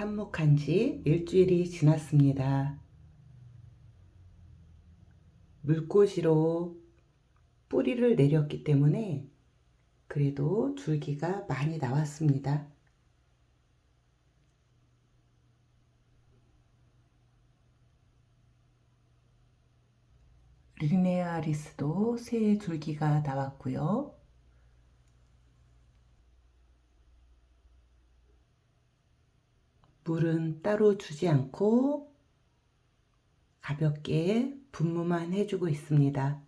삽목한 지 일주일이 지났습니다. 물꽂이로 뿌리를 내렸기 때문에 그래도 줄기가 많이 나왔습니다. 리네아리스도 새 줄기가 나왔고요. 물은 따로 주지 않고 가볍게 분무만 해주고 있습니다.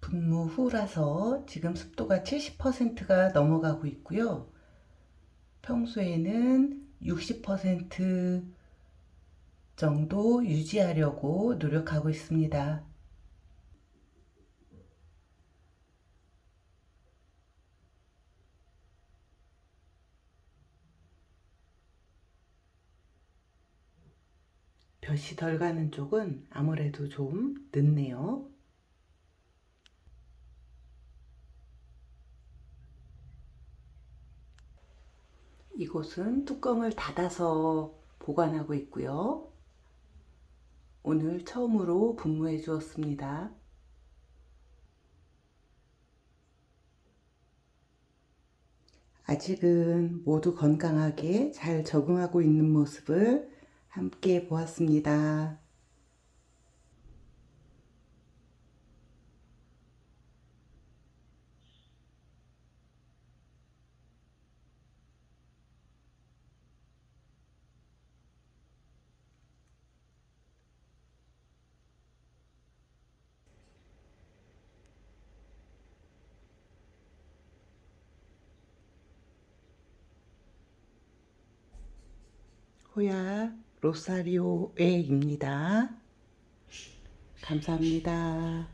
분무 후라서 지금 습도가 70%가 넘어가고 있고요. 평소에는 60% 정도 유지하려고 노력하고 있습니다. 볕이 덜 가는 쪽은 아무래도 좀 늦네요. 이곳은 뚜껑을 닫아서 보관하고 있고요. 오늘 처음으로 분무해 주었습니다. 아직은 모두 건강하게 잘 적응하고 있는 모습을 함께 보았습니다. 호야 로사리오에입니다. 감사합니다.